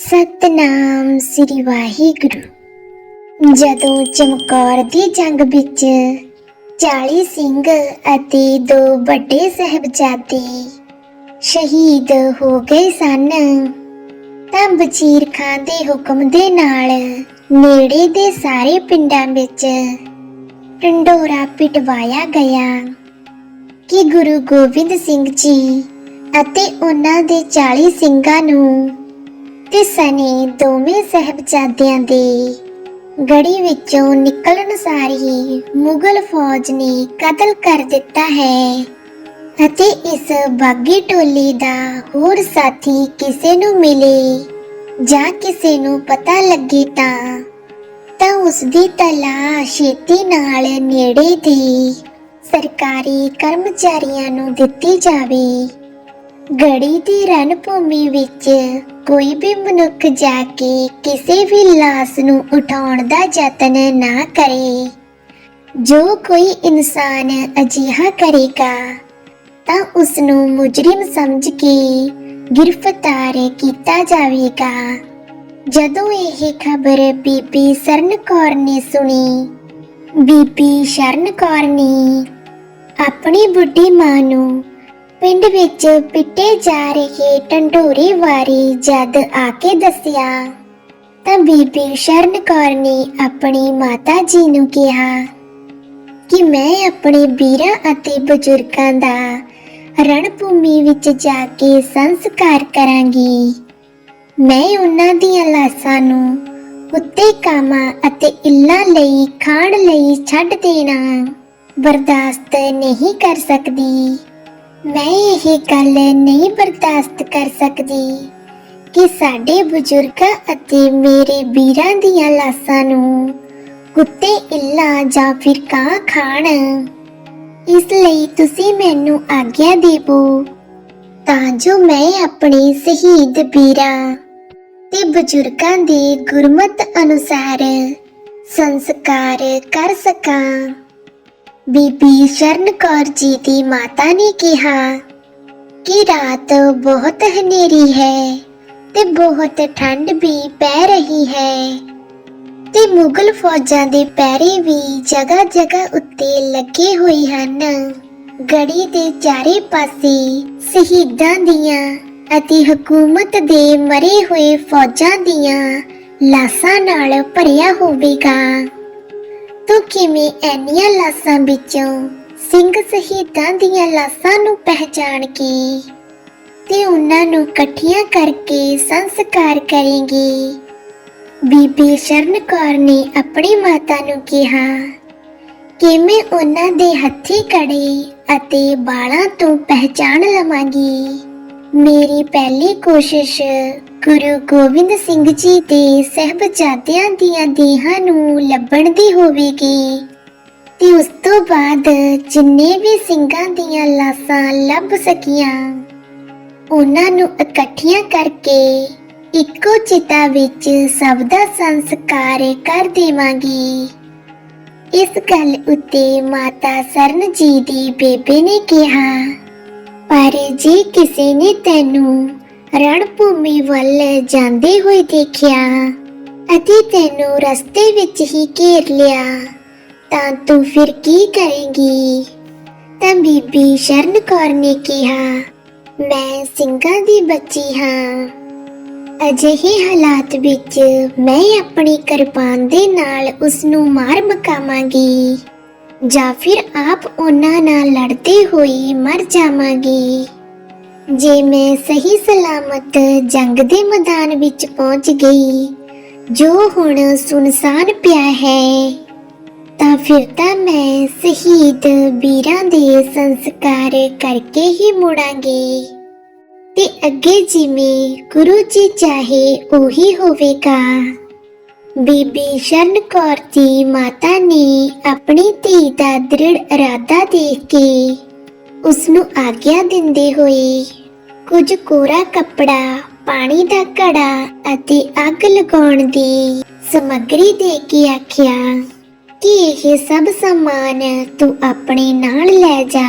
ਸਤਨਾਮ ਸ੍ਰੀ ਵਾਹਿਗੁਰੂ। ਜਦੋਂ ਚਮਕੌਰ ਦੀ ਜੰਗ ਵਿੱਚ 40 ਸਿੰਘ ਅਤੇ ਦੋ ਵੱਡੇ ਸਹਿਬਜ਼ਾਦੇ ਸ਼ਹੀਦ ਹੋ ਗਏ ਸਨ, ਤਾਂ ਵਜ਼ੀਰ ਖਾਨ ਦੇ ਹੁਕਮ ਦੇ ਨਾਲ ਨੇੜੇ ਦੇ ਸਾਰੇ ਪਿੰਡਾਂ ਵਿੱਚ ਟੰਡੋਰਾ ਪਿਟਵਾਇਆ ਗਿਆ ਕਿ ਗੁਰੂ ਗੋਬਿੰਦ ਸਿੰਘ ਜੀ ਅਤੇ ਉਹਨਾਂ ਦੇ 40 ਸਿੰਘਾਂ ਨੂੰ ਤੇ ਸਨੇ ਦੋਵੇਂ ਸਹਿਬਜ਼ਾਦਿਆਂ ਦੇ ਗੜੀ ਵਿੱਚੋਂ ਨਿਕਲਣ ਸਾਰ ਹੀ ਮੁਗਲ ਫੌਜ ਨੇ ਕਤਲ ਕਰ ਦਿੱਤਾ ਹੈ ਅਤੇ ਇਸ ਬਾਗੀ ਟੋਲੀ ਦਾ ਹੋਰ ਸਾਥੀ ਕਿਸੇ ਨੂੰ ਮਿਲੇ ਜਾਂ ਕਿਸੇ ਨੂੰ ਪਤਾ ਲੱਗੇ ਤਾਂ ਤਾਂ ਉਸ ਦੀ ਤਲਾਸ਼ ਛੇਤੀ ਨਾਲ ਨੇੜੇ ਦੀ ਸਰਕਾਰੀ ਕਰਮਚਾਰੀਆਂ ਨੂੰ ਦਿੱਤੀ ਜਾਵੇ। ਗੜੀ ਦੀ ਰਣਭੂਮੀ ਵਿੱਚ ਕੋਈ ਵੀ ਮਨੁੱਖ ਜਾ ਕੇ ਕਿਸੇ ਵੀ ਲਾਸ਼ ਨੂੰ ਉਠਾਉਣ ਦਾ ਯਤਨ ਨਾ ਕਰੇ। ਜੋ ਕੋਈ ਇਨਸਾਨ ਅਜਿਹਾ ਕਰੇਗਾ, ਤਾਂ ਉਸ ਨੂੰ ਮੁਜਰਮ ਸਮਝ ਕੇ ਗ੍ਰਿਫਤਾਰ ਕੀਤਾ ਜਾਵੇਗਾ। ਜਦੋਂ ਇਹ ਖਬਰ ਬੀਬੀ ਸਰਨ ਕੌਰ ਨੇ ਸੁਣੀ, ਬੀਬੀ ਸ਼ਰਨ ਕੌਰ ਨੇ ਆਪਣੀ ਬੁੱਢੀ ਮਾਂ ਨੂੰ ਪਿੰਡ ਵਿੱਚ ਪਿੱਟੇ ਜਾ ਰਹੇ ਟੰਡੋਰੇ ਬਾਰੇ ਜਦ ਆ ਕੇ ਦੱਸਿਆ, ਤਾਂ ਬੀਬੀ ਸ਼ਰਨ ਕੌਰ ਨੇ ਆਪਣੀ ਮਾਤਾ ਜੀ ਨੂੰ ਕਿਹਾ ਕਿ ਮੈਂ ਆਪਣੇ ਵੀਰਾਂ ਅਤੇ ਬਜ਼ੁਰਗਾਂ ਦਾ ਰਣਭੂਮੀ ਵਿੱਚ ਜਾ ਕੇ ਸੰਸਕਾਰ ਕਰਾਂਗੀ। ਮੈਂ ਉਹਨਾਂ ਦੀਆਂ ਲਾਸ਼ਾਂ ਨੂੰ ਕੁੱਤੇ ਕਾਮਾਂ ਅਤੇ ਇੱਲਾਂ ਲਈ ਖਾਣ ਲਈ ਛੱਡ ਦੇਣਾ ਬਰਦਾਸ਼ਤ ਨਹੀਂ ਕਰ ਸਕਦੀ। ਮੈਂ ਇਹ ਗੱਲ ਨਹੀਂ ਬਰਦਾਸ਼ਤ ਕਰ ਸਕਦੀ ਕਿ ਸਾਡੇ ਬਜ਼ੁਰਗਾਂ ਅਤੇ ਮੇਰੇ ਵੀਰਾਂ ਦੀਆਂ ਲਾਸ਼ਾਂ ਨੂੰ ਕੁੱਤੇ, ਇੱਲਾਂ ਜਾਂ ਫਿਰ ਕਾਂ ਖਾਣ। ਇਸ ਲਈ ਤੁਸੀਂ ਮੈਨੂੰ ਆਗਿਆ ਦੇਵੋ ਤਾਂ ਜੋ ਮੈਂ ਆਪਣੇ ਸ਼ਹੀਦ ਵੀਰਾਂ ਤੇ ਬਜ਼ੁਰਗਾਂ ਦੇ ਗੁਰਮਤ ਅਨੁਸਾਰ ਸੰਸਕਾਰ ਕਰ ਸਕਾਂ। ਬੀਬੀ ਸ਼ਰਨ ਕੌਰ ਜੀ ਦੀ ਮਾਤਾ ਨੇ ਕਿਹਾ ਕਿ ਰਾਤ ਬਹੁਤ ਹਨੇਰੀ ਹੈ ਤੇ ਬਹੁਤ ਠੰਡ ਵੀ ਪੈ ਰਹੀ ਹੈ ਤੇ ਮੁਗਲ ਫੌਜਾਂ ਦੇ ਪੈਰੇ ਵੀ ਜਗ੍ਹਾ ਜਗ੍ਹਾ ਉੱਤੇ ਲੱਗੇ ਹੋਏ ਹਨ। ਗੜੀ ਦੇ ਚਾਰੇ ਪਾਸੇ ਸ਼ਹੀਦਾਂ ਦੀਆਂ ਅਤੇ ਹਕੂਮਤ ਦੇ ਮਰੇ ਹੋਏ ਫੌਜਾਂ ਦੀਆਂ ਲਾਸ਼ਾਂ ਨਾਲ ਭਰਿਆ ਹੋਵੇਗਾ। ਤੂੰ ਕਿਵੇਂ ਐਨੀਆਂ ਲਾਸ਼ਾਂ ਵਿੱਚੋਂ ਸਿੰਘ ਸ਼ਹੀਦਾਂ ਦੀਆਂ ਲਾਸ਼ਾਂ ਨੂੰ ਪਹਿਚਾਣ ਕੇ ਤੇ ਉਹਨਾਂ ਨੂੰ ਇਕੱਠੀਆਂ ਕਰਕੇ ਸੰਸਕਾਰ ਕਰੇਂਗੀ। ਬੀਬੀ ਸ਼ਰਨ ਕੌਰ ਨੇ ਆਪਣੀ ਮਾਤਾ ਨੂੰ ਕਿਹਾ ਕਿ ਮੈਂ ਉਹਨਾਂ ਦੇ ਹੱਥੀ ਕੜੇ ਅਤੇ ਬਾਲਾਂ ਤੋਂ ਪਹਿਚਾਣ ਲਵਾਂਗੀ? ਮੇਰੀ ਪਹਿਲੀ ਕੋਸ਼ਿਸ਼ ਗੁਰੂ ਗੋਬਿੰਦ ਸਿੰਘ ਜੀ ਦੇ ਸਹਿਬਜ਼ਾਦਿਆਂ ਦੀਆਂ ਦੇਹਾਂ ਨੂੰ ਲੱਭਣ ਦੀ ਹੋਵੇਗੀ। ਤੇ ਉਸ ਤੋਂ ਬਾਅਦ ਜਿੰਨੇ ਵੀ ਸਿੰਘਾਂ ਦੀਆਂ ਲਾਸ਼ਾਂ ਲੱਭ ਸਕੀਆਂ, ਉਹਨਾਂ ਨੂੰ ਇਕੱਠੀਆਂ ਕਰਕੇ ਇੱਕੋ ਚਿਤਾ ਵਿੱਚ ਸਭ ਦਾ ਸੰਸਕਾਰ ਕਰ ਦੇਵਾਂਗੀ। ਇਸ ਗੱਲ ਉੱਤੇ ਮਾਤਾ ਸਰਨ ਜੀ ਦੀ ਬੇਬੇ ਨੇ ਕਿਹਾ, ਪਰ ਜੇ ਕਿਸੇ ਨੇ ਤੈਨੂੰ ਰਣ ਭੂਮੀ ਵੱਲ ਜਾਂਦੇ ਹੋਏ ਦੇਖਿਆ ਅਤੇ ਤੈਨੂੰ ਰਸਤੇ ਵਿੱਚ ਹੀ ਘੇਰ ਲਿਆ। ਤਾਂ ਤੂੰ ਫਿਰ ਕੀ ਕਰੇਂਗੀ? ਤਾਂ ਬੀਬੀ ਸ਼ਰਨ ਕੌਰ ਨੇ ਕਿਹਾ, ਮੈਂ ਸਿੰਘਾਂ ਦੀ ਬੱਚੀ ਹਾਂ। ਅਜਿਹੇ ਹਾਲਾਤ ਵਿੱਚ ਮੈਂ ਆਪਣੀ ਕਿਰਪਾਨ ਦੇ ਨਾਲ ਉਸ ਨੂੰ ਮਾਰ ਮਕਾਵਾਂਗੀ ਜਾਂ ਫਿਰ ਆਪ ਉਹਨਾਂ ਨਾਲ ਲੜਦੇ ਹੋਏ ਮਰ ਜਾਵਾਂਗੀ। ਜੇ ਮੈਂ ਸਹੀ ਸਲਾਮਤ ਜੰਗ ਦੇ ਮੈਦਾਨ ਵਿੱਚ ਪਹੁੰਚ ਗਈ, ਜੋ ਹੁਣ ਸੁਨਸਾਨ ਪਿਆ ਹੈ, ਤਾਂ ਫਿਰ ਤਾਂ ਮੈਂ ਸ਼ਹੀਦ ਵੀਰਾਂ ਦੇ ਸੰਸਕਾਰ ਕਰਕੇ ਹੀ ਮੁੜਾਂਗੀ। ਤੇ ਅੱਗੇ ਜਿਵੇਂ ਗੁਰੂ ਜੀ ਚਾਹੇ ਉਹੀ ਹੋਵੇਗਾ। ਬੀਬੀ ਸ਼ਰਨ ਕੌਰ ਦੀ ਮਾਤਾ ਨੇ ਆਪਣੀ ਧੀ ਦਾ ਦ੍ਰਿੜ ਇਰਾਦਾ ਦੇਖ ਕੇ ਉਸ ਨੂੰ ਆਗਿਆ ਦਿੰਦੇ ਹੋਏ ਕੁਝ ਕੋਰਾ ਕੱਪੜਾ, ਪਾਣੀ ਦਾ ਘੜਾ ਅਤੇ ਅੱਗ ਲਗਾਉਣ ਦੀ ਸਮੱਗਰੀ ਦੇ ਕੇ ਆਖਿਆ, ਕਿ ਇਹ ਸਭ ਸਮਾਨ ਤੂੰ ਆਪਣੇ ਨਾਲ ਲੈ ਜਾ?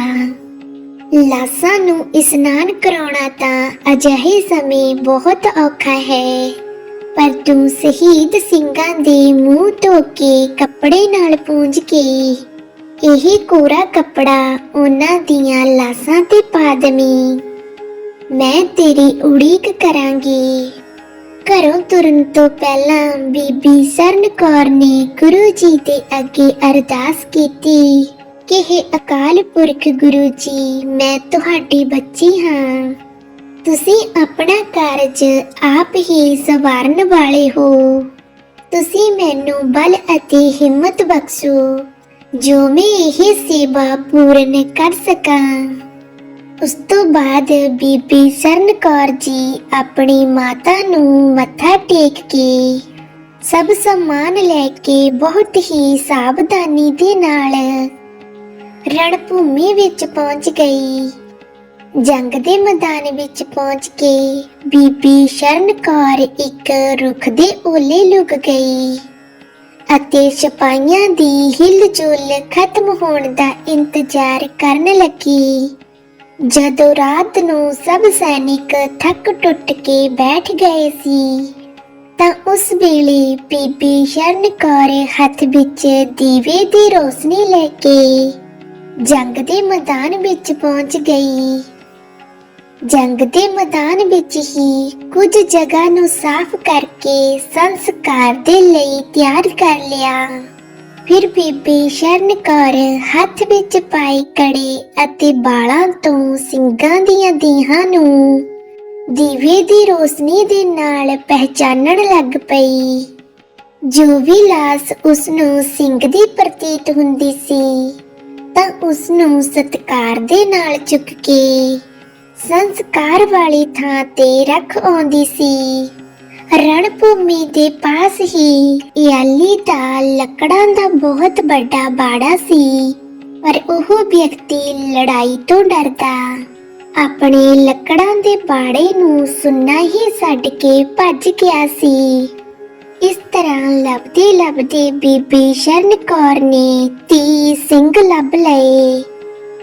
ਲਾਸਾਂ ਨੂੰ ਇਸ਼ਨਾਨ ਕਰਾਉਣਾ ਤਾਂ ਅਜਿਹੇ ਸਮੇਂ ਬਹੁਤ ਔਖਾ ਹੈ, ਪਰ ਤੂੰ ਸ਼ਹੀਦ ਸਿੰਘਾਂ ਦੇ ਮੂੰਹ ਧੋ ਕੇ ਕੱਪੜੇ ਨਾਲ ਪੂੰਝ ਕੇ ਇਹ ਕੋਰਾ ਕੱਪੜਾ ਉਹਨਾਂ ਦੀਆਂ ਲਾਸਾਂ ਤੇ ਪਾ ਦਵੀਂ। ਮੈਂ ਤੇਰੀ ਉਡੀਕ ਕਰਾਂਗੀ। ਘਰੋਂ ਤੁਰਨ ਤੋਂ ਪਹਿਲਾਂ ਬੀਬੀ ਸਰਨ ਕੌਰ ਨੇ ਗੁਰੂ ਜੀ ਦੇ ਅੱਗੇ ਅਰਦਾਸ ਕੀਤੀ ਕਿ हे ਅਕਾਲ ਪੁਰਖ ਗੁਰੂ ਜੀ, ਮੈਂ ਤੁਹਾਡੀ ਬੱਚੀ ਹਾਂ। ਤੁਸੀਂ ਆਪਣਾ ਕਾਰਜ ਆਪ ਹੀ ਸਵਾਰਨ ਵਾਲੇ ਹੋ। ਤੁਸੀਂ ਮੈਨੂੰ ਬਲ ਅਤੇ ਹਿੰਮਤ ਬਖਸ਼ੋ, ਜੋ ਮੈਂ ਇਹ ਸੇਵਾ ਪੂਰਨ ਕਰ ਸਕਾਂ। ਉਸ ਤੋਂ ਬਾਅਦ ਬੀਬੀ ਸਰਨ ਕੌਰ ਜੀ ਆਪਣੀ ਮਾਤਾ ਨੂੰ ਮੱਥਾ ਟੇਕ ਕੇ ਸਭ ਸਮਾਨ ਲੈ ਕੇ ਬਹੁਤ ਹੀ ਸਾਵਧਾਨੀ ਦੇ ਨਾਲ ਰਣਭੂਮੀ ਵਿੱਚ ਪਹੁੰਚ ਗਈ। ਜੰਗ ਦੇ ਮੈਦਾਨ ਵਿੱਚ ਪਹੁੰਚ ਕੇ ਬੀਬੀ ਸ਼ਰਨ ਕੌਰ ਇੱਕ ਰੁੱਖ ਦੇ ਓਲੇ ਲੁਕ ਗਈ ਅਤੇ ਸਿਪਾਹੀਆਂ ਦੀ ਹਿਲਜੁਲ ਖਤਮ ਹੋਣ ਦਾ ਇੰਤਜ਼ਾਰ ਕਰਨ ਲੱਗੀ। ਜਦੋਂ ਰਾਤ ਨੂੰ ਸਭ ਸੈਨਿਕ ਥੱਕ ਟੁੱਟ ਕੇ ਬੈਠ ਗਏ ਸੀ, ਤਾਂ ਉਸ ਵੇਲੇ ਬੀਬੀ ਸ਼ਰਨ ਕੌਰ ਹੱਥ ਵਿੱਚ ਦੀਵੇ ਦੀ ਰੋਸ਼ਨੀ ਲੈ ਕੇ ਜੰਗ ਦੇ ਮੈਦਾਨ ਵਿੱਚ ਪਹੁੰਚ ਗਈ। ਜੰਗ ਦੇ ਮੈਦਾਨ ਵਿੱਚ ਹੀ ਕੁਝ ਜਗ੍ਹਾ ਨੂੰ ਸਾਫ਼ ਕਰਕੇ ਸੰਸਕਾਰ ਦੇ ਲਈ ਤਿਆਰ ਕਰ ਲਿਆ। ਫਿਰ ਬੀਬੀ ਸ਼ਰਨ ਕੌਰ ਹੱਥ ਵਿੱਚ ਪਾਈ ਕੜੇ ਅਤੇ ਬਾਲਾਂ ਤੋਂ ਸਿੰਘਾਂ ਦੀਆਂ ਦੀਹਾਂ ਨੂੰ ਦੀਵੇ ਦੀ ਰੋਸ਼ਨੀ ਦੇ ਨਾਲ ਪਹਿਚਾਨਣ ਲੱਗ ਪਈ। ਜੋ ਵੀ ਲਾਸ ਉਸ ਨੂੰ ਸਿੰਘ ਦੀ ਪ੍ਰਤੀਤ ਹੁੰਦੀ ਸੀ, ਤਾਂ ਉਸ ਨੂੰ ਸਤਕਾਰ ਦੇ ਨਾਲ ਚੁੱਕ ਕੇ ਸੰਸਕਾਰ ਵਾਲੀ ਥਾਂ ਤੇ ਰੱਖ ਆਉਂਦੀ ਸੀ। ਰਣਭੂਮੀ ਦੇ ਪਾਸ ਹੀ ਯਾਲੀ ਦਾ ਲੱਕੜਾਂ ਦਾ ਬਹੁਤ ਵੱਡਾ ਬਾੜਾ ਸੀ, ਪਰ ਉਹ ਵਿਅਕਤੀ ਲੜਾਈ ਤੋਂ ਡਰਦਾ। ਆਪਣੇ ਲੱਕੜਾਂ ਦੇ ਬਾੜੇ ਨੂੰ ਸੁੰਨਾ ਹੀ ਛੱਡ ਕੇ ਭੱਜ ਗਿਆ ਸੀ। ਇਸ ਤਰ੍ਹਾਂ ਲੱਭਦੇ ਲੱਭਦੇ ਬੀਬੀ ਸ਼ਰਨ ਕੌਰ ਨੇ 30 ਸਿੰਘ ਲੱਭ ਲਏ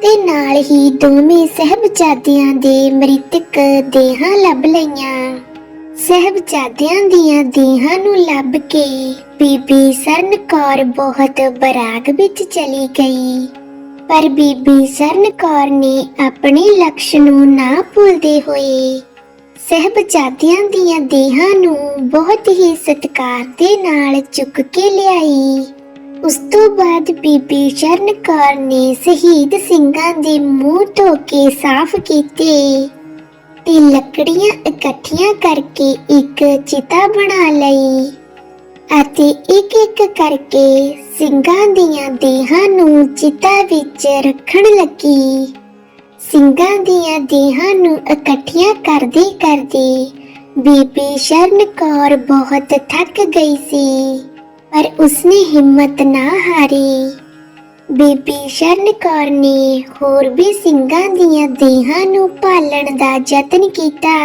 ਤੇ ਨਾਲ ਹੀ ਦੋਵੇਂ ਸਹਿਬਜ਼ਾਦਿਆਂ ਦੇ ਮ੍ਰਿਤਕ ਦੇਹਾਂ ਲੱਭ ਲਈਆਂ। ਸਹਿਬਜ਼ਾਦਿਆਂ ਦੀਆਂ ਦੇਹਾਂ ਨੂੰ ਲੱਭ ਕੇ ਬੀਬੀ ਸਰਨ ਕੌਰ ਬਹੁਤ ਬਰਾਗ ਵਿੱਚ ਚਲੀ ਗਈ। ਪਰ ਬੀਬੀ ਸਰਨ ਕੌਰ ਨੇ ਆਪਣੇ ਲਕਸ਼ ਨੂੰ ਨਾ ਭੁੱਲਦੇ ਹੋਏ ਸਹਿਬਜ਼ਾਦਿਆਂ ਦੀਆਂ ਦੇਹਾਂ ਨੂੰ ਬਹੁਤ ਹੀ ਸਤਿਕਾਰ ਦੇ ਨਾਲ ਚੁੱਕ ਕੇ ਲਿਆਈ। ਉਸ ਤੋਂ ਬਾਅਦ ਬੀਬੀ ਸ਼ਰਨ ਕੌਰ ਨੇ ਸ਼ਹੀਦ ਸਿੰਘਾਂ ਦੇ ਮੂੰਹ ਧੋ ਕੇ ਸਾਫ਼ ਕੀਤੇ। ਤੇ ਲੱਕੜੀਆਂ ਇਕੱਠੀਆਂ ਕਰਕੇ ਇੱਕ ਚਿਤਾ ਬਣਾ ਲਈ ਅਤੇ ਇੱਕ ਇੱਕ ਕਰਕੇ ਸਿੰਘਾਂ ਦੀਆਂ ਦੇਹਾਂ ਨੂੰ ਚਿਤਾ ਵਿੱਚ ਰੱਖਣ ਲੱਗੀ। ਸਿੰਘਾਂ ਦੀਆਂ ਦੇਹਾਂ ਨੂੰ ਇਕੱਠੀਆਂ ਕਰਦੇ ਕਰਦੇ ਬੀਬੀ ਸ਼ਰਨ ਕੌਰ ਬਹੁਤ ਥੱਕ ਗਈ ਸੀ, ਪਰ ਉਸਨੇ ਹਿੰਮਤ ਨਾ ਹਾਰੀ। ਬੀਬੀ ਸ਼ਰਨ ਕੌਰ ਨੇ ਹੋਰ ਵੀ ਸਿੰਘਾਂ ਦੀਆਂ ਦੇਹਾਂ ਨੂੰ ਭਾਲਣ ਦਾ ਯਤਨ ਕੀਤਾ,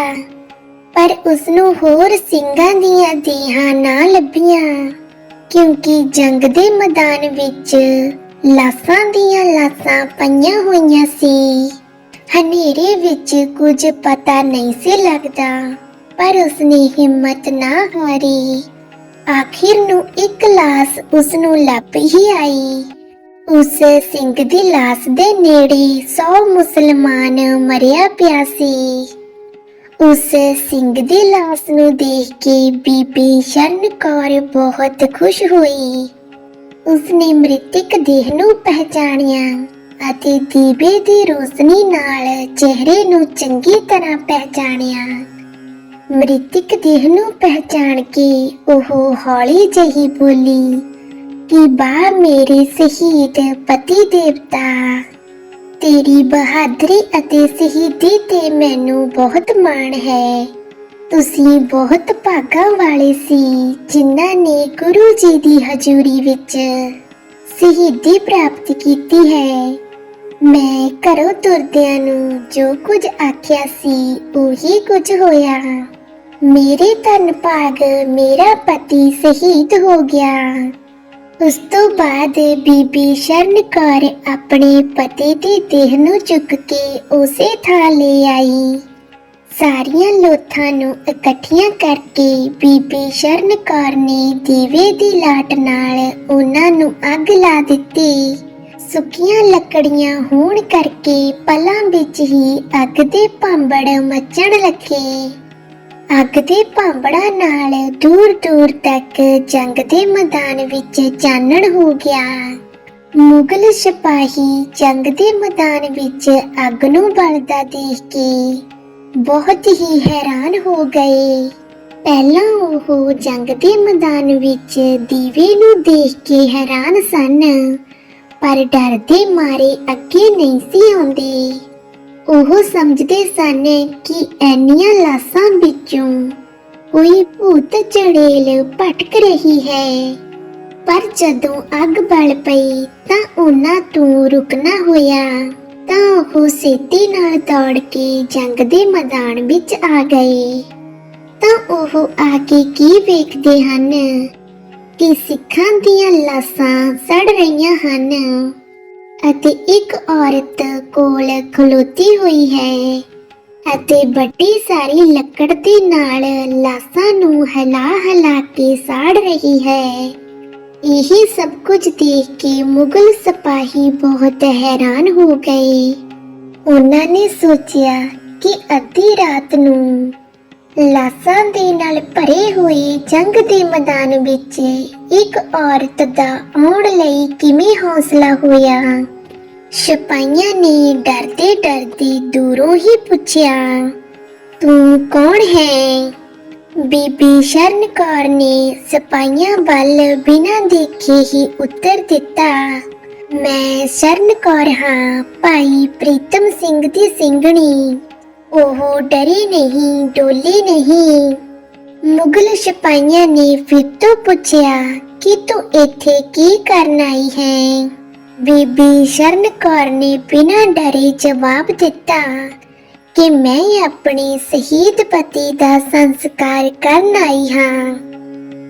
ਪਰ ਉਸ ਨੂੰ ਹੋਰ ਸਿੰਘਾਂ ਦੀਆਂ ਦੇਹਾਂ ਨਾ ਲੱਭੀਆਂ, ਕਿਉਂਕਿ ਜੰਗ ਦੇ ਮੈਦਾਨ ਵਿੱਚ ਲਾਸਾਂ ਦੀਆਂ ਲਾਸਾਂ ਪਈਆਂ ਹੋਈਆਂ ਸੀ। ਹਨੇਰੇ ਵਿੱਚ ਕੁਝ ਪਤਾ ਨਹੀਂ ਸੀ ਲੱਗਦਾ, ਪਰ ਉਸਨੇ ਹਿੰਮਤ ਨਾ ਹਾਰੀ। ਆਖਿਰ ਨੂੰ ਇੱਕ ਲਾਸ ਉਸ ਨੂੰ ਲੱਭ ਹੀ ਆਈ। ਉਸ ਸਿੰਘ ਦੀ ਲਾਸ ਦੇ ਨੇੜੇ 100 ਮੁਸਲਮਾਨ ਮਰਿਆ ਪਿਆ ਸੀ। ਉਸ ਸਿੰਘ ਦੀ ਲਾਸ ਨੂੰ ਦੇਖ ਕੇ ਬੀਬੀ ਸ਼ਰਨ ਕੌਰ ਬਹੁਤ ਖੁਸ਼ ਹੋਈ। ਉਸਨੇ ਮ੍ਰਿਤਕ ਦੇਹ ਨੂੰ ਪਹਿਚਾਣਿਆ ਅਤੇ ਦੀਵੇ ਦੀ ਰੋਸ਼ਨੀ ਨਾਲ ਚਿਹਰੇ ਨੂੰ ਚੰਗੀ ਤਰ੍ਹਾਂ ਪਹਿਚਾਣਿਆ। ਮ੍ਰਿਤਕ ਦੇਹ ਨੂੰ ਪਹਿਚਾਣ ਕੇ ਉਹ ਹੌਲੀ ਜਿਹੀ ਬੋਲੀ ਕਿ ਬਾ ਮੇਰੇ ਸ਼ਹੀਦ ਪਤੀ ਦੇਵਤਾ ਤੇਰੀ ਬਹਾਦਰੀ ਅਤੇ ਸ਼ਹੀਦੀ ਤੇ ਮੈਨੂੰ ਬਹੁਤ ਮਾਣ ਹੈ ਤੁਸੀਂ ਬਹੁਤ ਭਾਗਾਂ ਵਾਲੇ ਸੀ ਜਿਨ੍ਹਾਂ ਨੇ ਗੁਰੂ ਜੀ ਦੀ ਹਜ਼ੂਰੀ ਵਿੱਚ ਸ਼ਹੀਦੀ ਪ੍ਰਾਪਤ ਕੀਤੀ ਹੈ ਮੈਂ ਘਰੋਂ ਤੁਰਦਿਆਂ ਨੂੰ ਜੋ ਕੁਝ ਆਖਿਆ ਸੀ ਉਹੀ ਕੁਝ ਹੋਇਆ ਮੇਰੇ ਧਨ ਭਾਗ ਮੇਰਾ ਪਤੀ ਸ਼ਹੀਦ ਹੋ ਗਿਆ ਉਸ ਤੋਂ ਬਾਅਦ ਬੀਬੀ ਸ਼ਰਨ ਕੌਰ ਆਪਣੇ ਪਤੀ ਦੀ ਦੇਹ ਨੂੰ ਚੁੱਕ ਕੇ ਉਸੇ ਥਾਂ ਲੈ ਆਈ। ਸਾਰੀਆਂ ਲੋਥਾਂ ਨੂੰ ਇਕੱਠੀਆਂ ਕਰਕੇ ਬੀਬੀ ਸ਼ਰਨ ਕੌਰ ਨੇ ਦੀਵੇ ਦੀ ਲਾਟ ਨਾਲ ਉਹਨਾਂ ਨੂੰ ਅੱਗ ਲਾ ਦਿੱਤੀ। ਸੁੱਕੀਆਂ ਲੱਕੜੀਆਂ ਹੋਣ ਕਰਕੇ ਪਲਾਂ ਵਿੱਚ ਹੀ ਅੱਗ ਦੇ ਭਾਂਬੜ ਮੱਚਣ ਲੱਗੇ। ਅੱਗ ਦੇ ਭਾਂਬੜਾਂ ਨਾਲ ਦੂਰ ਦੂਰ ਤੱਕ ਜੰਗ ਦੇ ਮੈਦਾਨ ਵਿੱਚ ਚਾਨਣ ਹੋ ਗਿਆ। ਮੁਗਲ ਸਿਪਾਹੀ ਜੰਗ ਦੇ ਮੈਦਾਨ ਵਿੱਚ ਅੱਗ ਨੂੰ ਬਲਦਾ ਦੇਖ ਕੇ ਬਹੁਤ ਹੀ ਹੈਰਾਨ ਹੋ ਗਏ। ਪਹਿਲਾਂ ਉਹ ਜੰਗ ਦੇ ਮੈਦਾਨ ਵਿੱਚ ਦੀਵੇ ਨੂੰ ਦੇਖ ਕੇ ਹੈਰਾਨ ਸਨ, ਪਰ ਡਰ ਦੇ ਮਾਰੇ ਅੱਗੇ ਨਹੀਂ ਸੀ ਆਉਂਦੇ। ਉਹ ਸਮਝਦੇ ਸਨ ਕਿ ਐਨੀਆਂ ਲਾਸਾਂ ਵਿੱਚੋਂ ਕੋਈ ਭੂਤ ਚੜੇਲ ਭਟਕ ਰਹੀ ਹੈ। ਪਰ ਜਦੋਂ ਅੱਗ ਬਲ ਪਈ ਤਾਂ ਉਹਨਾਂ ਤੋਂ ਰੁਕਣਾ ਹੋਇਆ ਤਾਂ ਉਹ ਸੇਤੀ ਨਾਲ ਦੌੜ ਕੇ ਜੰਗ ਦੇ ਮੈਦਾਨ ਵਿੱਚ ਆ ਗਏ। ਤਾਂ ਉਹ ਆ ਕੇ ਕੀ ਵੇਖਦੇ ਹਨ? ਕਿ ਸਿੱਖਾਂ ਦੀਆਂ ਲਾਸ਼ਾਂ ਸੜ ਰਹੀਆਂ ਹਨ। ਅਤੇ ਇੱਕ ਔਰਤ ਕੋਲ ਖਲੋਤੀ ਹੋਈ ਹੈ ਅਤੇ ਵੱਡੀ ਸਾਰੀ ਲੱਕੜ ਦੇ ਨਾਲ ਲਾਸ਼ਾਂ ਨੂੰ ਹਿਲਾ ਹਿਲਾ ਕੇ ਸਾੜ ਰਹੀ ਹੈ। ਇਹ ਸਭ ਕੁਝ ਦੇਖ ਕੇ ਮੁਗਲ ਸਿਪਾਹੀ ਬਹੁਤ ਹੈਰਾਨ ਹੋ ਗਏ। ਉਹਨਾਂ ਨੇ ਸੋਚਿਆ ਕਿ ਅੱਧੀ ਰਾਤ ਨੂੰ ਲਾਸ਼ਾਂ ਦੇ ਨਾਲ ਭਰੇ ਹੋਏ ਜੰਗ ਦੇ ਮੈਦਾਨ ਵਿੱਚ ਇੱਕ ਔਰਤ ਦਾ ਆਉਣ ਲਈ ਕਿਵੇਂ ਹੌਸਲਾ ਹੋਇਆ। ਸਿਪਾਹੀਆਂ ਨੇ ਡਰਦੇ ਡਰਦੇ ਦੂਰੋਂ ਹੀ ਪੁੱਛਿਆ, ਤੂੰ ਕੌਣ ਹੈ? ਬੀਬੀ ਸ਼ਰਨ ਕੌਰ ਨੇ ਸਿਪਾਹੀਆਂ ਵੱਲ ਬਿਨਾਂ ਦੇਖੇ ਹੀ ਉੱਤਰ ਦਿੱਤਾ, ਮੈਂ ਸ਼ਰਨ ਕੌਰ ਹਾਂ, ਭਾਈ ਪ੍ਰੀਤਮ ਸਿੰਘ ਦੀ ਸਿੰਘਣੀ। ਉਹ ਡਰੀ ਨਹੀਂ, ਡੋਲੀ ਨਹੀਂ। ਮੁਗਲ ਸਿਪਾਹੀਆਂ ਨੇ ਫਿਰ ਤੋਂ ਪੁੱਛਿਆ, ਕਿ ਤੂੰ ਇੱਥੇ ਕੀ ਕਰਨ ਆਈ ਹੈ? ਬੀਬੀ ਸ਼ਰਨ ਕੌਰ ਨੇ ਬਿਨਾਂ ਡਰੇ ਜਵਾਬ ਦਿੱਤਾ ਕਿ ਮੈਂ ਆਪਣੇ ਸ਼ਹੀਦ ਪਤੀ ਦਾ ਸੰਸਕਾਰ ਕਰਨ ਆਈ ਹਾਂ।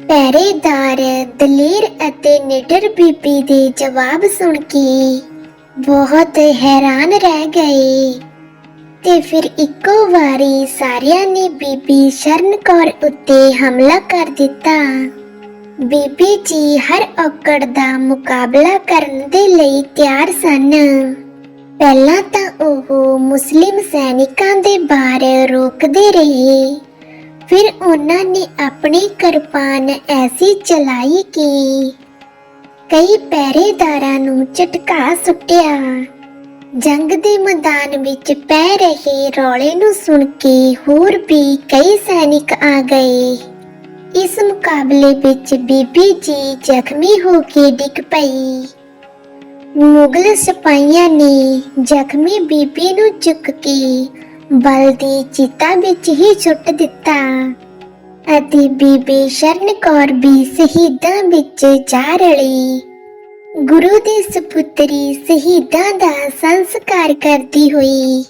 ਪਹਿਰੇਦਾਰ ਦਲੇਰ ਅਤੇ ਨਿਡਰ ਬੀਬੀ ਦੇ ਜਵਾਬ ਸੁਣ ਕੇ ਬਹੁਤ ਹੈਰਾਨ ਰਹਿ ਗਏ ਤੇ ਫਿਰ ਇੱਕੋ ਵਾਰੀ ਸਾਰਿਆਂ ਨੇ ਬੀਬੀ ਸ਼ਰਨ ਕੌਰ ਉੱਤੇ ਹਮਲਾ ਕਰ ਦਿੱਤਾ। ਬੀਬੀ ਜੀ ਹਰ ਔਕੜ ਦਾ ਮੁਕਾਬਲਾ ਕਰਨ ਦੇ ਲਈ ਤਿਆਰ ਸਨ। ਪਹਿਲਾਂ ਤਾਂ ਉਹ ਮੁਸਲਿਮ ਸੈਨਿਕਾਂ ਦੇ ਬਾਹਰ ਰੋਕਦੇ ਰਹੇ। ਫਿਰ ਉਹਨਾਂ ਨੇ ਆਪਣੀ ਕਿਰਪਾਨ ਐਸੀ ਚਲਾਈ ਕਿ ਕਈ ਪਹਿਰੇਦਾਰਾਂ ਨੂੰ ਝਟਕਾ ਸੁੱਟਿਆ। ਜੰਗ ਦੇ ਮੈਦਾਨ ਵਿੱਚ ਪੈ ਰਹੇ ਰੌਲੇ ਨੂੰ ਸੁਣ ਕੇ ਹੋਰ ਵੀ ਕਈ ਸੈਨਿਕ ਆ ਗਏ। ਇਸ ਮੁਕਾਬਲੇ ਵਿੱਚ ਬੀਬੀ ਜੀ ਜ਼ਖਮੀ ਹੋ ਕੇ ਡਿੱਗ ਪਈ। ਮੁਗਲ ਸਿਪਾਹੀਆਂ ਨੇ ਜ਼ਖਮੀ ਬੀਬੀ ਨੂੰ ਚੁੱਕ ਕੇ ਬਲ ਦੀ ਚਿਤਾ ਵਿੱਚ ਹੀ ਸੁੱਟ ਦਿੱਤਾ ਅਤੇ ਬੀਬੀ ਸ਼ਰਨ ਕੌਰ ਵੀ ਸ਼ਹੀਦਾਂ ਵਿੱਚ ਜਾ ਰਲੀ। ਗੁਰੂ ਦੇ ਸੁਪੁੱਤਰੀ ਸ਼ਹੀਦਾਂ ਦਾ ਸੰਸਕਾਰ ਕਰਦੀ ਹੋਈ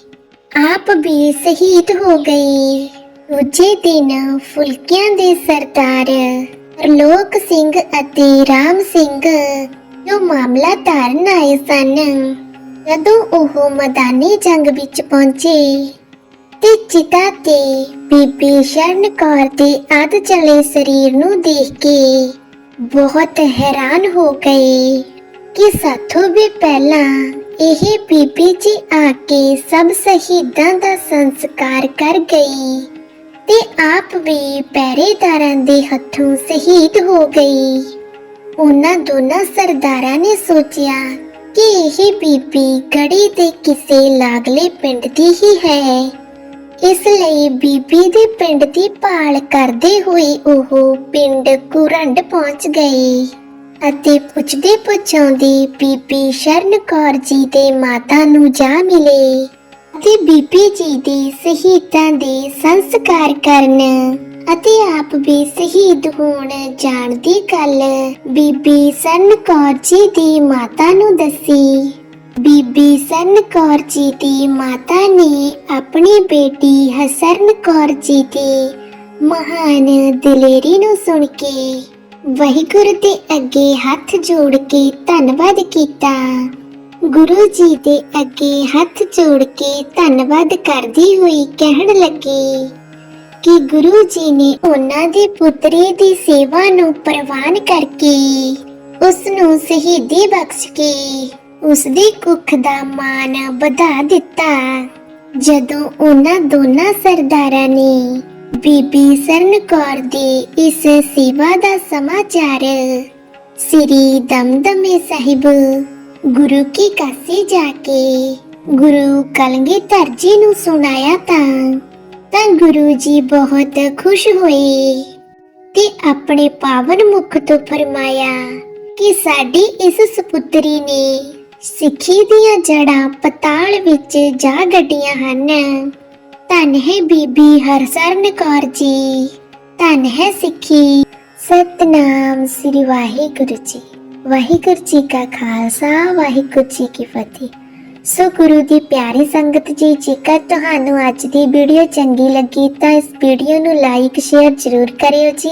ਆਪ ਵੀ ਸ਼ਹੀਦ ਹੋ ਗਈ ਦੂਜੇ ਦਿਨ ਫੁਲਕਿਆਂ ਦੇ ਸਰਦਾਰ ਲੋਕ ਸਿੰਘ ਅਤੇ ਰਾਮ ਸਿੰਘ ਜੋ ਮਾਮਲਾ ਧਾਰਨ ਆਏ ਸਨ, ਜਦੋਂ ਉਹ ਮੈਦਾਨੀ ਜੰਗ ਵਿੱਚ ਪਹੁੰਚੇ ਤੇ ਚਿਤਾ ਤੇ ਬੀਬੀ ਸ਼ਰਨ ਕੌਰ ਦੇ ਅੱਧ ਚਲੇ ਸਰੀਰ ਨੂੰ ਦੇਖ ਕੇ ਬਹੁਤ ਹੈਰਾਨ ਹੋ ਗਏ ਕਿ ਸਾਥੋਂ ਵੀ ਪਹਿਲਾਂ ਇਹ ਬੀਬੀ ਜੀ ਆ ਕੇ ਸਭ ਸ਼ਹੀਦਾਂ ਦਾ ਸੰਸਕਾਰ ਕਰ ਗਈ ਤੇ ਆਪ ਵੀ ਪਹਿਰੇਦਾਰਾਂ ਦੇ ਹੱਥੋਂ ਸ਼ਹੀਦ ਹੋ ਗਈ। ਉਹਨਾਂ ਦੋਨਾਂ ਸਰਦਾਰਾਂ ਨੇ ਸੋਚਿਆ ਕਿ ਇਹ ਬੀਬੀ ਗੜੀ ਦੇ ਕਿਸੇ ਲਾਗਲੇ ਪਿੰਡ ਦੀ ਹੀ ਹੈ। ਇਸ ਲਈ ਬੀਬੀ ਦੇ ਪਿੰਡ ਦੀ ਭਾਲ ਕਰਦੇ ਹੋਏ ਉਹ ਪਿੰਡ ਕੁਰੰਡ ਪਹੁੰਚ ਗਏ ਅਤੇ ਪੁੱਛਦੇ ਪੁੱਛਾਉਂਦੀ ਬੀਬੀ ਸ਼ਰਨ ਕੌਰ ਜੀ ਦੇ ਮਾਤਾ ਨੂੰ ਜਾ ਮਿਲੇ। ਅਤੇ ਬੀਬੀ ਜੀ ਦੇ ਸ਼ਹੀਦਾਂ ਦੇ ਸੰਸਕਾਰ ਕਰਨ ਅਤੇ ਆਪ ਵੀ ਸ਼ਹੀਦ ਹੋਣ ਜਾਣ ਦੀ ਗੱਲ ਬੀਬੀ ਸਰਨ ਕੌਰ ਜੀ ਦੀ ਮਾਤਾ ਨੂੰ ਦੱਸੀ। ਬੀਬੀ ਸਰਨ ਕੌਰ ਜੀ ਦੀ ਮਾਤਾ ਨੇ ਆਪਣੀ ਬੇਟੀ ਹਸਰਨ ਕੌਰ ਜੀ ਦੀ ਮਹਾਨ ਦਲੇਰੀ ਨੂੰ ਸੁਣ ਕੇ ਵਾਹਿਗੁਰੂ ਦੇ ਅੱਗੇ ਹੱਥ ਜੋੜ ਕੇ ਧੰਨਵਾਦ ਕੀਤਾ। ਗੁਰੂ ਜੀ ਦੇ ਅੱਗੇ ਹੱਥ ਜੋੜ ਕੇ ਧੰਨਵਾਦ ਕਰਦੀ ਹੋਈ ਕਹਿਣ ਲੱਗੀ ਕਿ ਗੁਰੂ ਜੀ ਨੇ ਉਹਨਾਂ ਦੀ ਪੁੱਤਰੀ ਦੀ ਸੇਵਾ ਨੂੰ ਪ੍ਰਵਾਨ ਕਰਕੇ ਉਸ ਨੂੰ ਸ਼ਹੀਦੀ ਬਖਸ਼ ਕੇ ਉਸ ਦੀ ਕੁੱਖ ਦਾ ਮਾਨ ਵਧਾ ਦਿੱਤਾ। ਜਦੋਂ ਉਹਨਾਂ ਦੋਨਾਂ ਸਰਦਾਰਾਂ ਨੇ ਬੀਬੀ ਸਰਨ ਕੌਰ ਦੀ ਇਸ ਸੇਵਾ ਦਾ ਸਮਾਚਾਰ ਸ੍ਰੀ ਦਮਦਮੇ ਸਾਹਿਬ ਗੁਰੂ ਕੀ ਕਾਸੀ ਜਾ ਕੇ ਗੁਰੂ ਕਲਗੀਧਰ ਨੂੰ ਸੁਣਾਇਆ ਤਾਂ ਤਾਂ ਗੁਰੂ ਜੀ ਬਹੁਤ ਖੁਸ਼ ਹੋਏ ਤੇ ਆਪਣੇ ਪਾਵਨ ਮੁਖ ਤੋਂ ਫਰਮਾਇਆ ਕਿ ਸਾਡੀ ਇਸ ਸੁਪੁੱਤਰੀ ਨੇ ਸਿੱਖੀ ਦੀਆਂ ਜੜਾਂ ਪਤਾਲ ਵਿੱਚ ਜਾ ਗੱਡੀਆਂ ਹਨ। ਧੰਨ ਹੈ ਬੀਬੀ ਹਰਸਰਨ ਕੌਰ ਜੀ, ਧੰਨ ਹੈ ਸਿੱਖੀ। ਸਤਨਾਮ ਸ੍ਰੀ ਵਾਹਿਗੁਰੂ ਜੀ। ਵਾਹਿਗੁਰੂ ਜੀ ਕਾ ਖਾਲਸਾ, ਵਾਹਿਗੁਰੂ ਜੀ ਕੀ ਫਤਿਹ। ਸੋ ਗੁਰੂ ਦੀ ਪਿਆਰੀ ਸੰਗਤ ਜੀ, ਜੇਕਰ ਤੁਹਾਨੂੰ ਅੱਜ ਦੀ ਵੀਡੀਓ ਚੰਗੀ ਲੱਗੀ ਤਾਂ ਇਸ ਵੀਡੀਓ ਨੂੰ ਲਾਈਕ, ਸ਼ੇਅਰ ਜ਼ਰੂਰ ਕਰਿਓ ਜੀ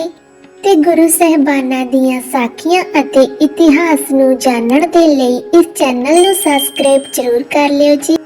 ਤੇ ਗੁਰੂ ਸਹਿਬਾਨਾਂ ਦੀਆਂ ਸਾਖੀਆਂ ਅਤੇ ਇਤਿਹਾਸ ਨੂੰ ਜਾਣਨ ਦੇ ਲਈ ਇਸ ਚੈਨਲ ਨੂੰ ਸਬਸਕ੍ਰਾਈਬ ਜ਼ਰੂਰ ਕਰ ਲਿਓ ਜੀ।